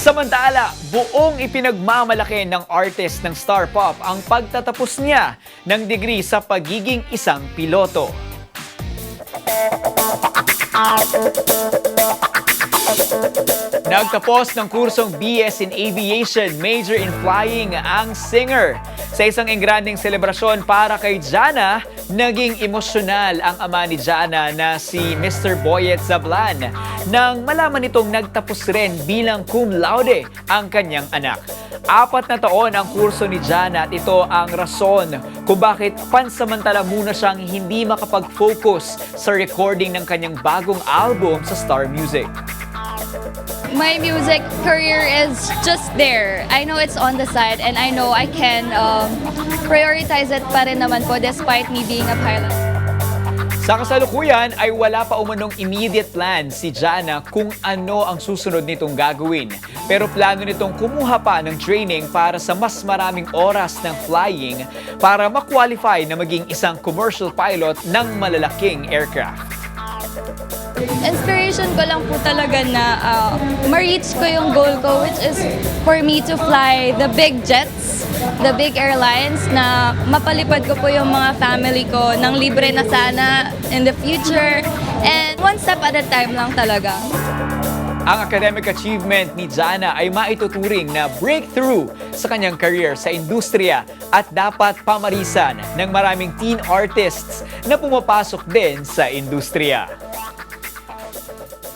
Samantala, buong ipinagmamalaki ng artist ng Star Pop ang pagtatapos niya ng degree sa pagiging isang piloto. Nagtapos ng kursong BS in Aviation, Major in Flying ang singer. Sa isang engranding selebrasyon para kay Jana, naging emosyonal ang ama ni Jana na si Mr. Boyet Zablan nang malaman nitong nagtapos rin bilang cum laude ang kanyang anak. Apat na taon ang kurso ni Jana at ito ang rason kung bakit pansamantala muna siyang hindi makapag-focus sa recording ng kanyang bagong album sa Star Music. My music career is just there. I know it's on the side and I know I can um, prioritize it pa rin naman po despite me being a pilot. Sa kasalukuyan ay wala pa umanong immediate plan si Jana kung ano ang susunod nitong gagawin. Pero plano nitong kumuha pa ng training para sa mas maraming oras ng flying para ma-qualify na maging isang commercial pilot ng malalaking aircraft. Inspiration ko lang po talaga na uh, ma-reach ko yung goal ko which is for me to fly the big jets, the big airlines na mapalipad ko po yung mga family ko ng libre na sana in the future and one step at a time lang talaga. Ang academic achievement ni Jana ay maituturing na breakthrough sa kanyang career sa industriya at dapat pamarisan ng maraming teen artists na pumapasok din sa industriya.